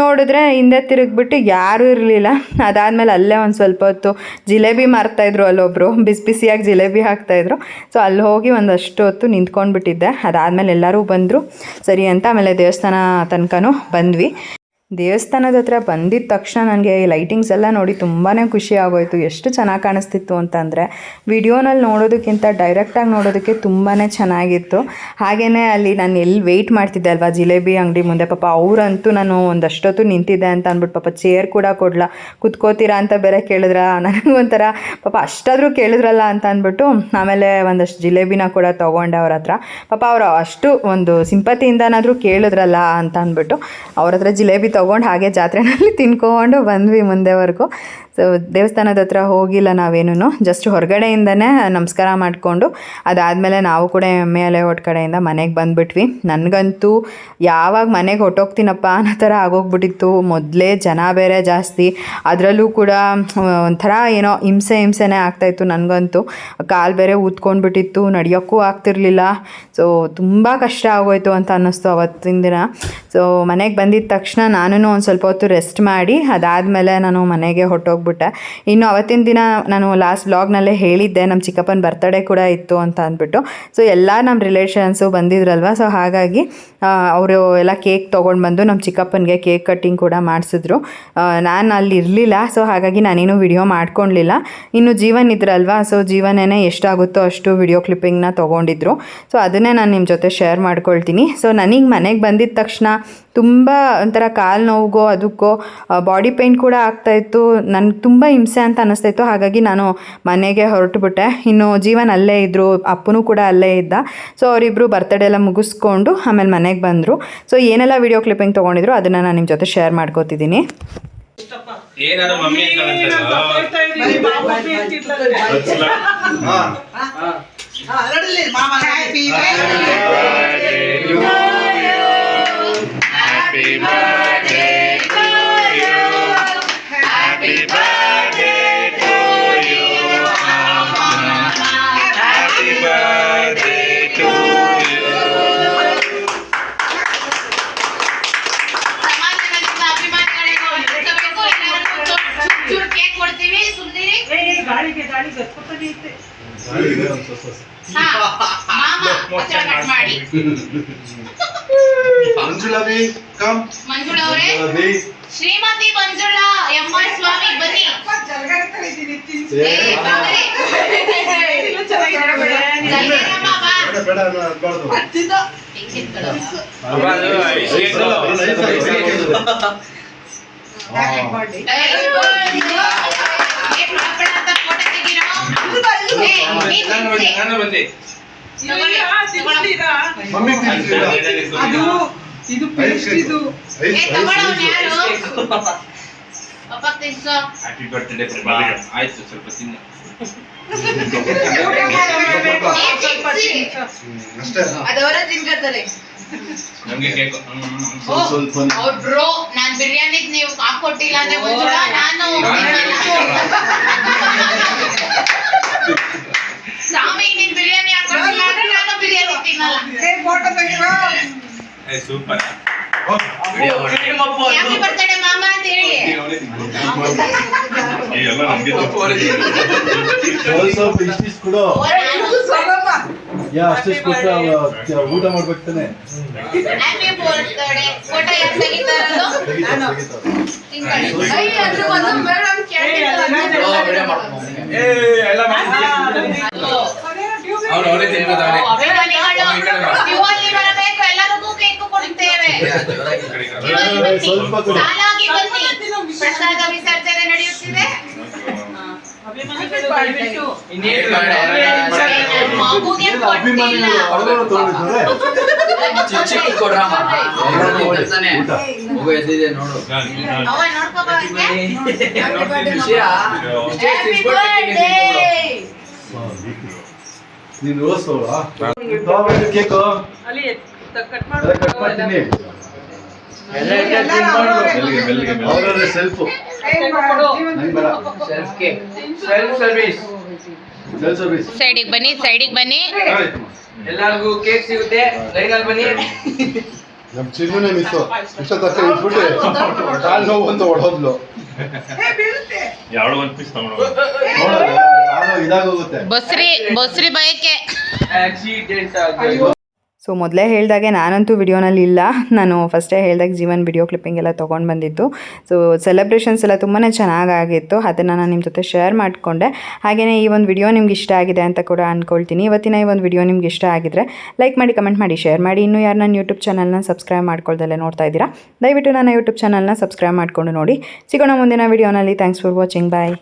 ನೋಡಿದ್ರೆ ಹಿಂದೆ ತಿರುಗಿಬಿಟ್ಟು ಯಾರೂ ಇರಲಿಲ್ಲ. ಅದಾದಮೇಲೆ ಅಲ್ಲೇ ಒಂದು ಸ್ವಲ್ಪ ಹೊತ್ತು ಜಿಲೇಬಿ ಮಾರ್ತಾಯಿದ್ರು ಅಲ್ಲೊಬ್ಬರು ಬಿಸಿ ಬಿಸಿಯಾಗಿ ಜಿಲೇಬಿ ಹಾಕ್ತಾಯಿದ್ರು ಸೊ ಅಲ್ಲಿ ಹೋಗಿ ಒಂದಷ್ಟು ಹೊತ್ತು ನಿಂತ್ಕೊಂಡ್ಬಿಟ್ಟಿದ್ದೆ. ಅದಾದಮೇಲೆ ಎಲ್ಲರೂ ಬಂದರು. ಸರಿ ಅಂತ ಆಮೇಲೆ ದೇವಸ್ಥಾನ ತನಕನೂ ಬಂದ್ವಿ. ದೇವಸ್ಥಾನದ ಹತ್ರ ಬಂದಿದ್ದ ತಕ್ಷಣ ನನಗೆ ಲೈಟಿಂಗ್ಸ್ ಎಲ್ಲ ನೋಡಿ ತುಂಬಾ ಖುಷಿ ಆಗೋಯಿತು. ಎಷ್ಟು ಚೆನ್ನಾಗಿ ಕಾಣಿಸ್ತಿತ್ತು ಅಂತಂದರೆ ವಿಡಿಯೋನಲ್ಲಿ ನೋಡೋದಕ್ಕಿಂತ ಡೈರೆಕ್ಟಾಗಿ ನೋಡೋದಕ್ಕೆ ತುಂಬಾ ಚೆನ್ನಾಗಿತ್ತು. ಹಾಗೆಯೇ ಅಲ್ಲಿ ನಾನು ಎಲ್ಲಿ ವೆಯ್ಟ್ ಮಾಡ್ತಿದ್ದೆ ಅಲ್ವಾ, ಜಿಲೇಬಿ ಅಂಗಡಿ ಮುಂದೆ. ಪಾಪ ಅವರಂತೂ ನಾನು ಒಂದಷ್ಟೊತ್ತು ನಿಂತಿದ್ದೆ ಅಂತ ಅಂದ್ಬಿಟ್ಟು ಪಾಪ ಚೇರ್ ಕೂಡ ಕೊಡಲ. ಕುತ್ಕೋತೀರಾ ಅಂತ ಬೇರೆ ಕೇಳಿದ್ರ? ನನಗೊಂಥರ ಪಾಪ ಅಷ್ಟಾದರೂ ಕೇಳಿದ್ರಲ್ಲ ಅಂತ ಅಂದ್ಬಿಟ್ಟು ಆಮೇಲೆ ಒಂದಷ್ಟು ಜಿಲೇಬಿನ ಕೂಡ ತೊಗೊಂಡೆ ಅವ್ರ ಹತ್ರ. ಪಾಪ ಅವರು ಅಷ್ಟು ಒಂದು ಸಿಂಪತಿಯಿಂದನಾದರೂ ಕೇಳಿದ್ರಲ್ಲ ಅಂತ ಅಂದ್ಬಿಟ್ಟು ಅವ್ರ ಹತ್ರ ಜಿಲೇಬಿ ತೊಗೊಂಡು ಹಾಗೆ ಜಾತ್ರೆನಲ್ಲಿ ತಿನ್ಕೊಂಡು ಬಂದ್ವಿ ಮುಂದೆವರೆಗೂ ಸೊ ದೇವಸ್ಥಾನದ ಹತ್ರ ಹೋಗಿಲ್ಲ ನಾವೇನೂ ಜಸ್ಟ್ ಹೊರಗಡೆಯಿಂದನೇ ನಮಸ್ಕಾರ ಮಾಡಿಕೊಂಡು, ಅದಾದಮೇಲೆ ನಾವು ಕೂಡ ಮೇಲೆ ಒಟ್ಟು ಕಡೆಯಿಂದ ಮನೆಗೆ ಬಂದುಬಿಟ್ವಿ. ನನಗಂತೂ ಯಾವಾಗ ಮನೆಗೆ ಹೊಟ್ಟೋಗ್ತೀನಪ್ಪ ಅನ್ನೋ ಥರ ಆಗೋಗ್ಬಿಟ್ಟಿತ್ತು. ಮೊದಲೇ ಜನ ಬೇರೆ ಜಾಸ್ತಿ. ಅದರಲ್ಲೂ ಕೂಡ ಒಂಥರ ಏನೋ ಹಿಂಸೆ ಹಿಂಸೆನೇ ಆಗ್ತಾಯಿತ್ತು ನನಗಂತೂ. ಕಾಲು ಬೇರೆ ಊದ್ಕೊಂಡ್ಬಿಟ್ಟಿತ್ತು, ನಡೆಯೋಕ್ಕೂ ಆಗ್ತಿರ್ಲಿಲ್ಲ. ಸೊ ತುಂಬ ಕಷ್ಟ ಆಗೋಯ್ತು ಅಂತ ಅನ್ನಿಸ್ತು ಅವತ್ತಿನ ದಿನ. ಸೊ ಮನೆಗೆ ಬಂದಿದ್ದ ತಕ್ಷಣ ನಾನು ಒಂದು ಸ್ವಲ್ಪ ಹೊತ್ತು ರೆಸ್ಟ್ ಮಾಡಿ, ಅದಾದಮೇಲೆ ನಾನು ಮನೆಗೆ ಹೊಟ್ಟೋಗ್ಬಿಟ್ಟೆ ಇನ್ನು ಅವತ್ತಿನ ದಿನ ನಾನು ಲಾಸ್ಟ್ ಬ್ಲಾಗ್ನಲ್ಲೇ ಹೇಳಿದ್ದೆ ನಮ್ಮ ಚಿಕ್ಕಪ್ಪನ ಬರ್ತಡೇ ಕೂಡ ಇತ್ತು ಅಂತ ಅಂದ್ಬಿಟ್ಟು. ಸೊ ಎಲ್ಲ ನಮ್ಮ ರಿಲೇಷನ್ಸು ಬಂದಿದ್ರಲ್ವ? ಸೊ ಹಾಗಾಗಿ ಅವರು ಎಲ್ಲ ಕೇಕ್ ತೊಗೊಂಡು ಬಂದು ನಮ್ಮ ಚಿಕ್ಕಪ್ಪನಿಗೆ ಕೇಕ್ ಕಟ್ಟಿಂಗ್ ಕೂಡ ಮಾಡಿಸಿದ್ರು. ನಾನು ಅಲ್ಲಿ ಇರಲಿಲ್ಲ. ಸೊ ಹಾಗಾಗಿ ನಾನೇನು ವಿಡಿಯೋ ಮಾಡ್ಕೊಳ್ಲಿಲ್ಲ ಇನ್ನು ಜೀವನ್ ಇದ್ರಲ್ವಾ? ಸೊ ಜೀವನೇ ಎಷ್ಟಾಗುತ್ತೋ ಅಷ್ಟು ವಿಡಿಯೋ ಕ್ಲಿಪ್ಪಿಂಗ್ನ ತೊಗೊಂಡಿದ್ರು. ಸೊ ಅದನ್ನೇ ನಾನು ನಿಮ್ಮ ಜೊತೆ ಶೇರ್ ಮಾಡ್ಕೊಳ್ತೀನಿ. ಸೊ ನನಗೆ ಮನೆಗೆ ಬಂದಿದ್ದ ತಕ್ಷಣ ತುಂಬ ಒಂಥರ ಕಾಲು ನೋವುಗೋ, ಅದಕ್ಕೋ ಬಾಡಿ ಪೇಯ್ನ್ ಕೂಡ ಆಗ್ತಾಯಿತ್ತು ನನ್ನ ತುಂಬ ಹಿಂಸೆ ಅಂತ ಅನ್ನಿಸ್ತಾಯಿತ್ತು ಹಾಗಾಗಿ ನಾನು ಮನೆಗೆ ಹೊರಟುಬಿಟ್ಟೆ. ಇನ್ನು ಜೀವನ್ ಅಲ್ಲೇ ಇದ್ದರು ಅಪ್ಪನೂ ಕೂಡ ಅಲ್ಲೇ ಇದ್ದ. ಸೊ ಅವರಿಬ್ಬರು ಬರ್ತಡೇ ಎಲ್ಲ ಮುಗಿಸ್ಕೊಂಡು ಆಮೇಲೆ ಮನೆಗೆ ಬಂದರು. ಸೊ ಏನೆಲ್ಲ ವೀಡಿಯೋ ಕ್ಲಿಪ್ಪಿಂಗ್ ತೊಗೊಂಡಿದ್ರು ಅದನ್ನು ನಾನು ನಿಮ್ಮ ಜೊತೆ ಶೇರ್ ಮಾಡ್ಕೋತಿದ್ದೀನಿ. Happy ಮಮ್ಮಿ ಕಮ್ ಮಂಜುಳ ಅವರೇ ಮಂಜುಳವಿ ಶ್ರೀಮತಿ ಮಂಜುಳಾ ಎಂ ಆರ್ ಸ್ವಾಮಿ ಬನ್ನಿ. ಬೇಡ. ಬೇಡ ಏ, ನೀನ್ ಬಂದೆ. ಮಮ್ಮಿ ತಿನ್ನಿಸ್ತೀರಾ? ಇದು ಪೇಸ್ಟ್ ಇದು. ಹ್ಯಾಪಿ ಬರ್ತ್ಡೇ ಪ್ರಭಾ ಆಯ್ತು ಸ್ವಲ್ಪ ತಿನ್ನು. ಹ್ಮ್, ಅಷ್ಟೇ ನಮ್ಗೆ ಕೇಕ್ ಸ್ವಲ್ಪ ಅವ್ರ್ ಬ್ರೋ ನಾನ್ ಬಿರಿಯಾನಿಗ್ ನೀವು ಹಾಕೊಟ್ಟಿಲ್ಲ ಅಂದ್ರೆ ಮಂಜುಳಾ ನಾನು ಸ್ವಾಮಿ ನೀನ್ ಬಿರಿಯಾನಿ ಹಾಕೊಟ್ಟಿಲ್ಲ ಅಂದ್ರೆ ನಾನು ಬಿರಿಯಾನಿ ತಿನ್ನಲ್ಲ ಫೋಟೋ ತೆಗಿರೋ ಸೂಪರ್ ಹ್ಯಾಪಿ ಬರ್ತಡೇ ಮಾಮ ಅಂತ ಹೇಳಿ ಸ್ವಲ್ಪ ಸ್ವಲ್ಪ ಇಷ್ಟಿಷ್ಟು ಕೊಡು ಓ, ನಾನು ಸೊಗಮ್ಮ ಯಾ ಅಷ್ಟಿಷ್ಟು ಕೊಟ್ಟು ಅವ ಊಟ ಮಾಡ್ಬೇಕು ತಾನೆ. ಹ್ಯಾಪಿ ಬರ್ತ್ಡೇ ಫೋಟೋ ಯಾರು ತೆಗಿತಾ ಇರೋದು ತೆಗಿತಾರೆ, ತೆಗಿತಾರೆ. ತಿನ್ಕೊಳ್ಳಿ. ಅಯ್ಯ, ಅದ್ರ ಒಂದೊಂದ್ ಮೇಡಮ್ ಕೇಳ್ತಿದ್ರು ಅವ್ರು ಅವರೇ ತಿನ್ಕೋತಾವ್ರೆ ಅಭಿಮಾನಿಗಳು ನೀವು ಅಲ್ಲಿ ಬರಬೇಕು ಎಲ್ಲರಿಗೂ ಕೇಕ್ ಕೊಡುತ್ತೇವೆ ಏ, ಸ್ವಲ್ಪ ಪ್ರಸಾದ ವಿಸರ್ಜನೆ ನಡೆಯುತ್ತಿದೆ ಬಾ ಹ್ಯಾಪಿ ನೀನು ರೋಸ್ ಕೇಕು ಅಲ್ಲಿ ಕಟ್ ಎಲ್ಲ ಕಟ್ ಮಾಡ್ತೀನಿ ಅವ್ರವ್ರೆ ಸೆಲ್ಫು ನಂಗೆ ಬೇಡ ಸೆಲ್ಫ್ ಸರ್ವಿಸ್ ಸೈಡಿಗೆ ಬನ್ನಿ ಸೈಡಿಗೆ ಬನ್ನಿ. ಎಲ್ಲರಿಗೂ ಕೇಕ್ ಸಿಗುತ್ತೆ. ಲೈನಲ್ಲಿ ಬನ್ನಿ. ನಮ್ಮ ಚಿನ್ನುನೇ ಮಿಸ್ಸು. ಇಟ್ಬಿಟ್ಟು ಕಾಲು ನೋವು ಅಂತ ಹೊಡೋದ್ಲು. ಎರಡು ಒಂದ್ ಪೀಸ್ ತಗೊಂಡು ಇದಾಗೋಗುತ್ತೆ. ಬಸ್ರಿ ಬಸ್ರಿ ಬಯಕೆ. ಆಕ್ಸಿಡೆಂಟ್ ಆಗಿ. ಸೊ ಮೊದಲೇ ಹೇಳಿದಾಗೆ ನಾನಂತೂ ವಿಡಿಯೋನಲ್ಲಿ ಇಲ್ಲ. ನಾನು ಫಸ್ಟೇ ಹೇಳಿದಾಗ ಜೀವನ್ ವಿಡಿಯೋ ಕ್ಲಿಪ್ಪಿಂಗ್ ಎಲ್ಲ ತೊಗೊಂಡು ಬಂದಿದ್ದು. ಸೊ ಸೆಲೆಬ್ರೇಷನ್ಸ್ ಎಲ್ಲ ತುಂಬಾ ಚೆನ್ನಾಗಾಗಿತ್ತು ಅದನ್ನು ನಾನು ನಿಮ್ಮ ಜೊತೆ ಶೇರ್ ಮಾಡಿಕೊಂಡೆ. ಹಾಗೆಯೇ ಈ ಒಂದು ವಿಡಿಯೋ ನಿಮ್ಗೆ ಇಷ್ಟ ಆಗಿದೆ ಅಂತ ಕೂಡ ಅಂದ್ಕೊಳ್ತೀನಿ ಇವತ್ತಿನ ಈ ಒಂದು ವಿಡಿಯೋ ನಿಮ್ಗೆ ಇಷ್ಟ ಆಗಿದ್ರೆ ಲೈಕ್ ಮಾಡಿ ಕಮೆಂಟ್ ಮಾಡಿ ಶೇರ್ ಮಾಡಿ. ಇನ್ನೂ ಯಾರು ನನ್ನ ಯೂಟ್ಯೂಬ್ ಚಾನಲ್ನ ಸಬ್ಸ್ಕ್ರೈಬ್ ಮಾಡ್ಕೊಳ್ದಲ್ಲೇ ನೋಡ್ತಾ ಇದ್ದೀರಾ, ದಯವಿಟ್ಟು ನನ್ನ ಯೂಟ್ಯೂಬ್ ಚಾನಲ್ನ ಸಬ್ಸ್ಕ್ರೈಬ್ ಮಾಡಿಕೊಂಡು ನೋಡಿ. ಸಿಗೋಣ ಮುಂದಿನ ವಿಡಿಯೋನಲ್ಲಿ ಥ್ಯಾಂಕ್ಸ್ ಫಾರ್ ವಾಚಿಂಗ್ ಬಾಯ್